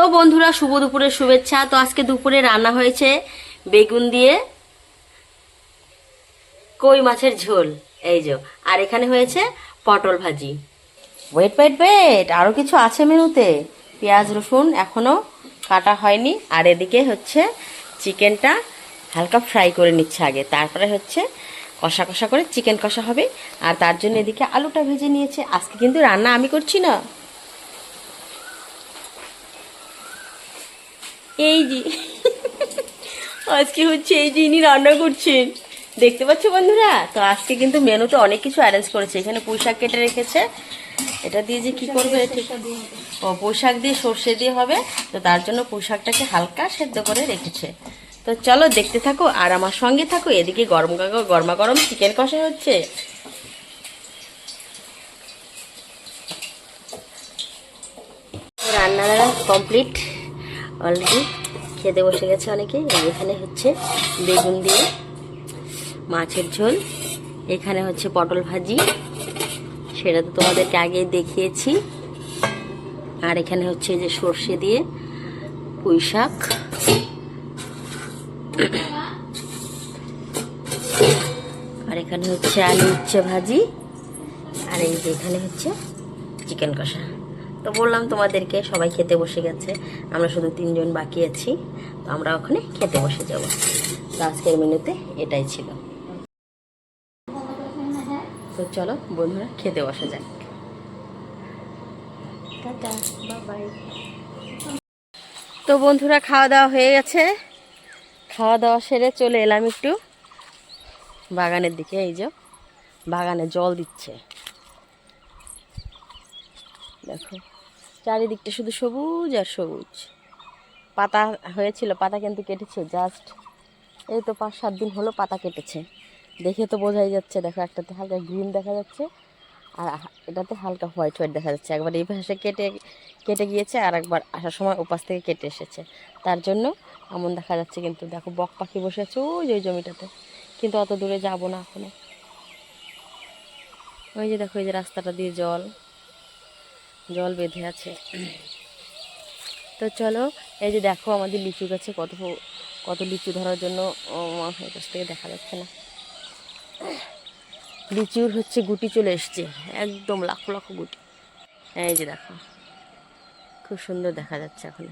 তো বন্ধুরা, শুভ দুপুরের শুভেচ্ছা। তো আজকে দুপুরে রান্না হয়েছে বেগুন দিয়ে কই মাছের ঝোল, এই যে। আর এখানে হয়েছে পটল ভাজি। ওয়েট ওয়েট ওয়েট আরও কিছু আছে মেনুতে? পেঁয়াজ, রসুন এখনও কাটা হয়নি। আর এদিকে হচ্ছে চিকেনটা হালকা ফ্রাই করে নিচ্ছে আগে। তারপরে হচ্ছে কষা কষা করে চিকেন কষা হবে। আর তার জন্য এদিকে আলুটা ভেজে নিয়েছে। আজকে কিন্তু রান্না আমি করছি না। এই যে। আজকে হচ্ছে এই যে ইনি রান্না করছেন। দেখতে পাচ্ছ বন্ধুরা? তো আজকে কিন্তু মেনুতে অনেক কিছু অ্যারেঞ্জ করেছে। এখানে পুঁই শাক কেটে রেখেছে। এটা দিয়ে যে কি করবে ঠিক ও পোশাক দিয়ে সর্ষে দিয়ে হবে। তো তার জন্য পোশাকটাকে হালকা সেদ্ধ করে রেখেছে। তো চলো দেখতে থাকো আর আমার সঙ্গে থাকো। এদিকে গরম গরমা গরম চিকেন কষা হচ্ছে। রান্না কমপ্লিট অলরেডি খেতে বসে গেছে অনেকে এখানে হচ্ছে বেগুন দিয়ে মাছের ঝোল। এখানে হচ্ছে পটল ভাজি। সেটা তো তোমাদেরকে আগেই দেখিয়েছি। আর এখানে হচ্ছে যে সর্ষে দিয়ে পুঁই শাক। আর এখানে হচ্ছে আলু উচ্ছে ভাজি। আর এই যে এখানে হচ্ছে চিকেন কষা। তো বললাম তোমাদেরকে সবাই খেতে বসে গেছে, আমরা শুধু তিনজন বাকি আছি, তো আমরা ওখানে খেতে বসে যাব। তো আজকের মেনুতে এটাই ছিল। তো চলো বন্ধুরা, খেতে বসা যাক। তো বন্ধুরা, খাওয়া দাওয়া হয়ে গেছে। খাওয়া দাওয়া সেরে চলে এলাম একটু বাগানের দিকে, এই যে বাগানে জল দিচ্ছে। দেখো। চারিদিকটা শুধু সবুজ আর সবুজ। পাতা হয়েছিল, পাতা কিন্তু কেটেছে জাস্ট এই তো পাঁচ সাত দিন হলো পাতা কেটেছে। দেখে তো বোঝাই যাচ্ছে, দেখো একটাতে হালকা গ্রিন দেখা যাচ্ছে, আর এটাতে হালকা হোয়াইট হোয়াইট দেখা যাচ্ছে। একবার এই পাশে কেটে কেটে গিয়েছে, আর একবার আসার সময় ওপাশ থেকে কেটে এসেছে। তার জন্য এমন দেখা যাচ্ছে কিন্তু, দেখো বক পাখি বসে আছে ওই যে, ওই জমিটাতে। কিন্তু অত দূরে যাব না এখনও। ওই যে দেখো, এই যে রাস্তাটা দিয়ে জল। জল বেঁধে আছে। তো চলো, এই যে দেখো আমাদের লিচু গাছে কত কত লিচু ধরার জন্য কাছ থেকে দেখা যাচ্ছে না। লিচুর হচ্ছে গুটি চলে এসছে, একদম লাখ লাখ গুটি। এই যে দেখো, খুব সুন্দর দেখা যাচ্ছে এখন।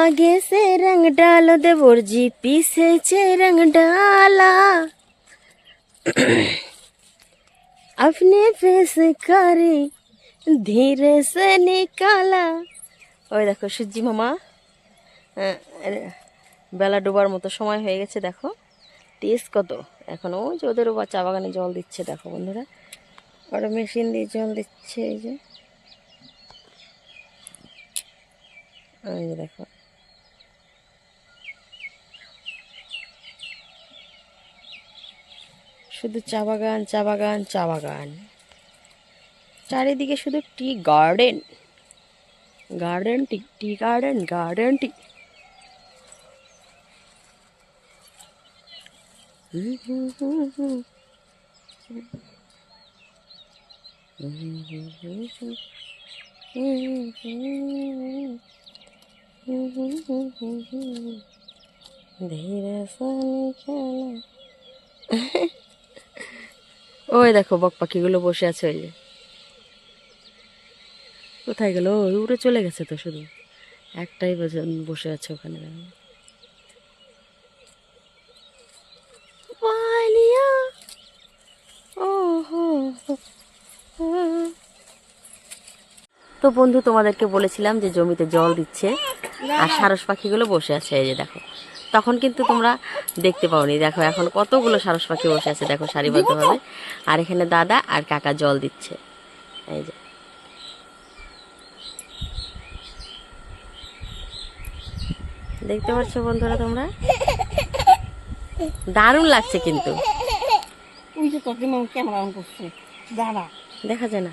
আগে সে রং ডালো দেবর জি পিছে রং ডালা। अपने फेस करे धीरे से निकाला ওই দেখো সূর্যি মামা আহ, বেলা ডোবার মতো সময় হয়ে গেছে দেখো টেস্ট কত এখন ওই যে ওদের ওবার চা বাগানে জল দিচ্ছে দেখো বন্ধুরা ওরা মেশিন দিয়ে জল দিচ্ছে এই যে এই যে দেখো শুধু চা বাগান চা বাগান চা বাগান। চারিদিকে শুধু tea garden. Garden tea tea garden garden tea. ধীরে সানি খেলা। ওই দেখো, বক পাখিগুলো বসে আছে ওই যে। কোথায় গেল? উড়ে চলে গেছে তো শুধু। একটাই বসে- আছে ওখানে। তো বন্ধু, তোমাদেরকে বলেছিলাম যে জমিতে জল দিচ্ছে। আর সারস পাখিগুলো বসে আছে, এই যে দেখো। তখন কিন্তু তোমরা দেখতে পাওনি। দেখো এখন কতগুলো সারস পাখি বসে আছে দেখো সারিবদ্ধভাবে আর এখানে দাদা আর কাকা জল দিচ্ছে। এই যে। দেখতে পাচ্ছ বন্ধুরা তোমরা? দারুণ লাগছে কিন্তু। দেখা যায় না।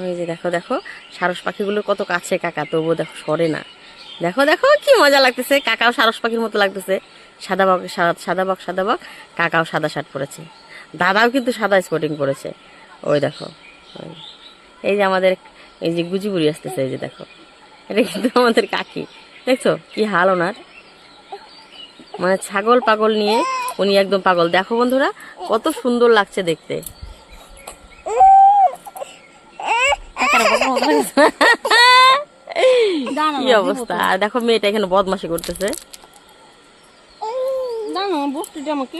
ওই যে দেখো দেখো, সারস পাখিগুলো কত কাছে কাকা, তবুও দেখো সরে না। দেখো দেখো, কি মজা লাগতেছে, কাকাও সারস পাখির মতো লাগতেছে। সাদা বক সাদা বক সাদা বক, কাকাও সাদা শার্ট পরেছে। দাদাও কিন্তু সাদা স্পোর্টিং পরেছে। ওই দেখো। এই যে আমাদের, এই যে গুজি বুড়ি আসতেছে, এই যে দেখো। এটা কিন্তু আমাদের কাকি। দেখছ, কি হাল ওনার? মানে ছাগল, পাগল নিয়ে উনি একদম পাগল। দেখো বন্ধুরা, কত সুন্দর লাগছে দেখতে কাকার বাবা মতো লাগছে। দাঁড়াও, কি অবস্থা? আর দেখো মেয়েটা এখানে বদমাসি করতেছে। বস্তুটা আমাকে।